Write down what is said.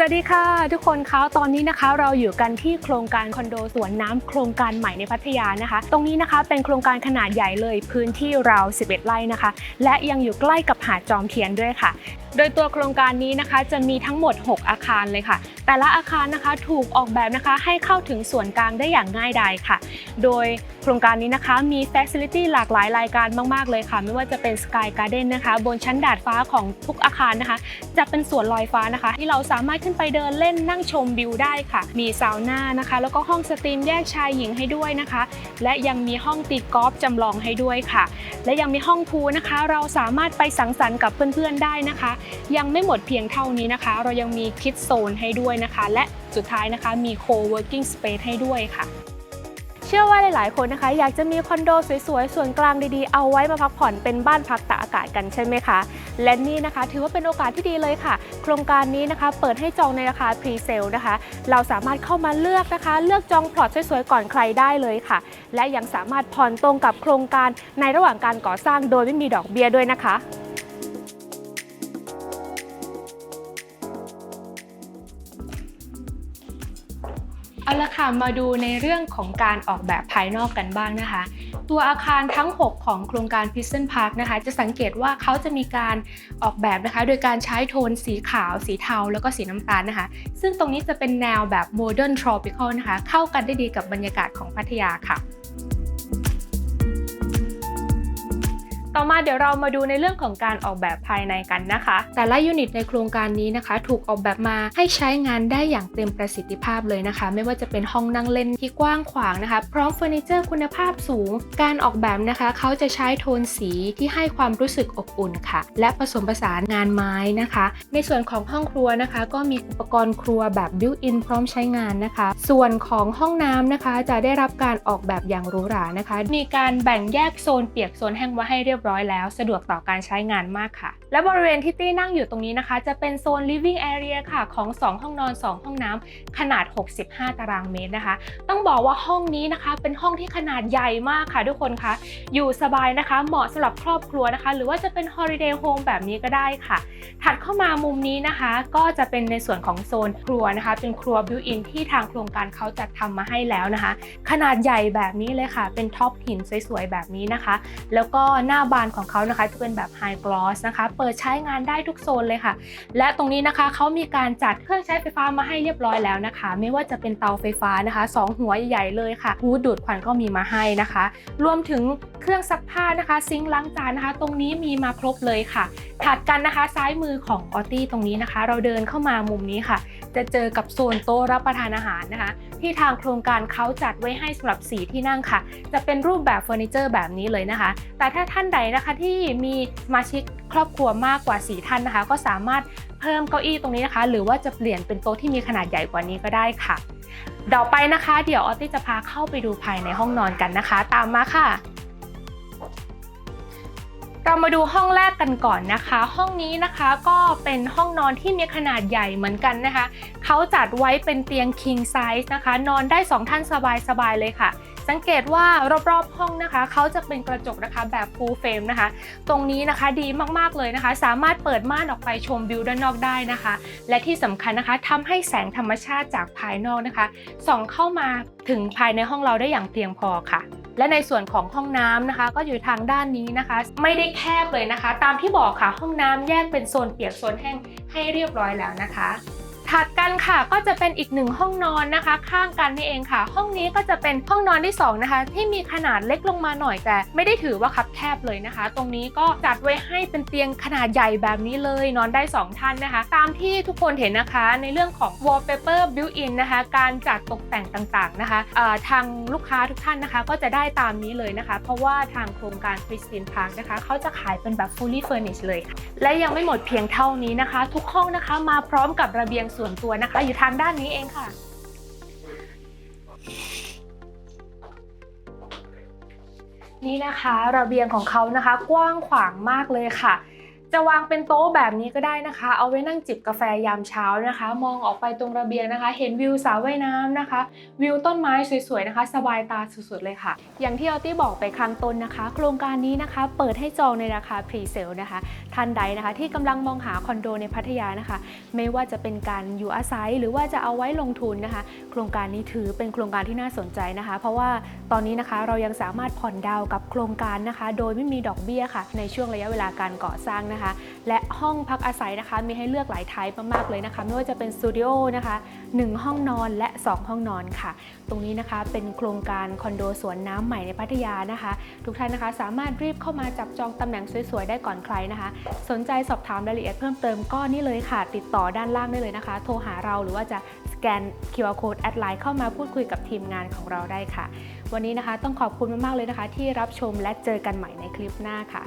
สวัสดีค่ะ ทุกคนคะตอนนี้นะคะเราอยู่กันที่โครงการคอนโดสวนน้ำโครงการใหม่ในพัทยานะคะ ตรงนี้นะคะเป็นโครงการขนาดใหญ่เลยพื้นที่ราว 11 ไร่นะคะ และยังอยู่ใกล้กับหาดจอมเทียนด้วยค่ะ โดยตัวโครงการนี้นะคะจะมีทั้งหมด 6 อาคารเลยค่ะ แต่ละอาคารนะคะถูกออกแบบนะคะให้เข้าถึงส่วนกลางได้อย่างง่ายดายค่ะ โดยโครงการนี้นะคะมี Facility หลากหลายรายการมาก ๆ เลยค่ะ ไม่ว่าจะเป็น Sky Garden นะคะ บนชั้นดาดฟ้าของทุกอาคารนะคะ จะเป็นสวนลอยฟ้านะคะ ที่เราสามารถขึ้นไปเดินเล่นนั่งชมวิวได้ค่ะ มีซาวน่านะคะ แล้วก็ห้องสตรีมแยกชายหญิงให้ด้วยนะคะ และยังมีห้องตีกอล์ฟจำลองให้ด้วยค่ะ และยังมีห้องพูลนะคะ เราสามารถไปสังสรรค์กับเพื่อนๆได้นะคะ ยังไม่หมดเพียงเท่านี้นะคะ เรายังมีคิดโซนให้ด้วยนะคะ และสุดท้ายนะคะมี co-working space ให้ด้วยค่ะ เชื่อว่าหลาย ๆ คนนะคะ อยากจะมีคอนโดสวย ๆ ส่วนกลางดี ๆ เอาไว้มาพักผ่อนเป็นบ้านพักตากอากาศกันใช่ไหมคะ และนี่นะคะถือว่าเป็นโอกาสที่ดีเลยค่ะ โครงการนี้นะคะเปิดให้จองในราคาพรีเซลนะคะ เราสามารถเข้ามาเลือกนะคะ เลือกจองพลอตสวย ๆ ก่อนใครได้เลยค่ะ และยังสามารถผ่อนตรงกับโครงการในระหว่างการก่อสร้างโดยไม่มีดอกเบี้ยด้วยนะคะ เอาละค่ะมาดูในเรื่องของการออกแบบภายนอกกันบ้างนะคะ ตัวอาคารทั้ง 6 ของโครงการ p i s t o n Park นะคะ จะสังเกตว่าเขาจะมีการออกแบบนะคะ โดยการใช้โทนสีขาว สีเทา แล้วก็สีน้ำตาลนะคะ ซึ่งตรงนี้จะเป็นแนวแบบ Modern Tropical นะคะ เข้ากันได้ดีกับบรรยากาศของพัทยาค่ะ ต่อมาเดี๋ยวเรามาดูในเรื่องของการออกแบบภายในกันนะคะ แต่ละยูนิตในโครงการนี้นะคะ ถูกออกแบบมาให้ใช้งานได้อย่างเต็มประสิทธิภาพเลยนะคะ ไม่ว่าจะเป็นห้องนั่งเล่นที่กว้างขวางนะคะ พร้อมเฟอร์นิเจอร์คุณภาพสูง การออกแบบนะคะเขาจะใช้โทนสีที่ให้ความรู้สึกอบอุ่นค่ะ และผสมผสานงานไม้นะคะ ในส่วนของห้องครัวนะคะ ก็มีอุปกรณ์ครัวแบบบิวอินพร้อมใช้งานนะคะ ส่วนของห้องน้ำนะคะ จะได้รับการออกแบบอย่างหรูหรานะคะ มีการแบ่งแยกโซนเปียกโซนแห้งไว้ให้เรียบรร้อยแล้ว สะดวกต่อการใช้งานมากค่ะ และบริเวณที่ตี้นั่งอยู่ตรงนี้นะคะ จะเป็นโซน living area ค่ะ ของ 2 ห้องนอน 2 ห้องน้ำขนาด 65 ตารางเมตรนะคะ ต้องบอกว่าห้องนี้นะคะ เป็นห้องที่ขนาดใหญ่มากค่ะทุกคนคะอยู่สบายนะคะ เหมาะสำหรับครอบครัวนะคะ หรือว่าจะเป็น holiday home แบบนี้ก็ได้ค่ะ ถัดเข้ามามุมนี้นะคะ ก็จะเป็นในส่วนของโซนครัวนะคะ เป็นครัวบิวอินที่ทางโครงการเขาจัดทำมาให้แล้วนะคะ ขนาดใหญ่แบบนี้เลยค่ะ เป็นท็อปหินสวยๆแบบนี้นะคะ แล้วก็หน้าบานของเขานะคะ จะเป็นแบบไฮกลอสนะคะ เปิดใช้งานได้ทุกโซนเลยค่ะ และตรงนี้นะคะเขามีการจัดเครื่องใช้ไฟฟ้ามาให้เรียบร้อยแล้วนะคะ ไม่ว่าจะเป็นเตาไฟฟ้านะคะสองหัวใหญ่เลยค่ะฮูดดูดควันก็มีมาให้นะคะ รวมถึงเครื่องซักผ้านะคะ ซิงค์ล้างจานนะคะ ตรงนี้มีมาครบเลยค่ะ ถัดกันนะคะซ้ายมือของออตตี้ตรงนี้นะคะ เราเดินเข้ามามุมนี้ค่ะ จะเจอกับโซนโต๊ะรับประทานอาหารนะคะ ที่ทางโครงการเขาจัดไว้ให้สำหรับสีที่นั่งค่ะ จะเป็นรูปแบบเฟอร์นิเจอร์แบบนี้เลยนะคะ แต่ถ้าท่านใดนะคะที่มีสมาชิกครอบครัวมากกว่า4ท่านนะคะ ก็สามารถเพิ่มเก้าอี้ตรงนี้นะคะ หรือว่าจะเปลี่ยนเป็นโต๊ะที่มีขนาดใหญ่กว่านี้ก็ได้ค่ะเดี๋ยวไปนะคะ เดี๋ยวออตตี้จะพาเข้าไปดูภายในห้องนอนกันนะคะ ตามมาค่ะ เรามาดูห้องแรกกันก่อนนะคะ ห้องนี้นะคะก็เป็นห้องนอนที่มีขนาดใหญ่เหมือนกันนะคะ เขาจัดไว้เป็นเตียง king size นะคะ นอนได้ 2 ท่านสบายๆเลยค่ะสังเกตว่ารอบๆห้องนะคะเขาจะเป็นกระจกนะคะแบบ full frame นะคะ ตรงนี้นะคะดีมากๆเลยนะคะ สามารถเปิดม่านออกไปชมวิวด้านนอกได้นะคะ และที่สำคัญนะคะทำให้แสงธรรมชาติจากภายนอกนะคะส่องเข้ามาถึงภายในห้องเราได้อย่างเพียงพอค่ะ และในส่วนของห้องน้ำนะคะ ก็อยู่ทางด้านนี้นะคะ ไม่ได้แคบเลยนะคะ ตามที่บอกค่ะห้องน้ำแยกเป็นโซนเปียกโซนแห้งให้เรียบร้อยแล้วนะคะ ถัดกันค่ะก็จะเป็นอีกหนึ่งห้องนอนนะคะ ข้างกันนี่เองค่ะ ห้องนี้ก็จะเป็นห้องนอนที่สองนะคะที่มีขนาดเล็กลงมาหน่อยแต่ ไม่ได้ถือว่าคับแคบเลยนะคะ ตรงนี้ก็จัดไว้ให้เป็นเตียงขนาดใหญ่แบบนี้เลย นอนได้ 2 ท่านนะคะ ตามที่ทุกคนเห็นนะคะในเรื่องของ wallpaper built-in นะคะ การจัดตกแต่งต่างๆนะคะทางลูกค้าทุกท่านนะคะ ก็จะได้ตามนี้เลยนะคะ เพราะว่าทางโครงการ Christine Park นะคะเขาจะขายเป็นแบบ fully furnished เลยค่ะและยังไม่หมดเพียงเท่านี้นะคะ ทุกห้องนะคะมาพร้อมกับระเบียงส่วนตัวนะคะ อยู่ทางด้านนี้เองค่ะ นี่นะคะระเบียงของเขานะคะ กว้างขวางมากเลยค่ะ จะวางเป็นโต๊ะแบบนี้ก็ได้นะคะ เอาไว้นั่งจิบกาแฟยามเช้านะคะ มองออกไปตรงระเบียงนะคะ เห็นวิวสระว่ายน้ำนะคะ วิวต้นไม้สวยๆนะคะ สบายตาสุดๆเลยค่ะ อย่างที่ออตี้บอกไปข้างต้นนะคะ โครงการนี้นะคะ เปิดให้จองในราคาพรีเซลนะคะ ท่านใดนะคะที่กำลังมองหาคอนโดในพัทยานะคะ ไม่ว่าจะเป็นการอยู่อาศัยหรือว่าจะเอาไว้ลงทุนนะคะ โครงการนี้ถือเป็นโครงการที่น่าสนใจนะคะ เพราะว่าตอนนี้นะคะเรายังสามารถผ่อนดาวกับโครงการนะคะ โดยไม่มีดอกเบี้ยค่ะ ในช่วงระยะเวลาการก่อสร้างนะนะคะ และห้องพักอาศัยนะคะ มีให้เลือกหลายไทป์มากๆเลยนะคะ ไม่ว่าจะเป็นสตูดิโอนะคะ 1 ห้องนอนและ 2 ห้องนอนค่ะ ตรงนี้นะคะเป็นโครงการคอนโดสวนน้ำใหม่ในพัทยานะคะ ทุกท่านนะคะสามารถรีบเข้ามาจับจองตำแหน่งสวยๆได้ก่อนใครนะคะ สนใจสอบถามรายละเอียดเพิ่มเติมก็นี่เลยค่ะ ติดต่อด้านล่างได้เลยนะคะ โทรหาเราหรือว่าจะสแกน QR code แอดไลน์เข้ามาพูดคุยกับทีมงานของเราได้ค่ะ วันนี้นะคะต้องขอบคุณมากๆเลยนะคะ ที่รับชมและเจอกันใหม่ในคลิปหน้าค่ะ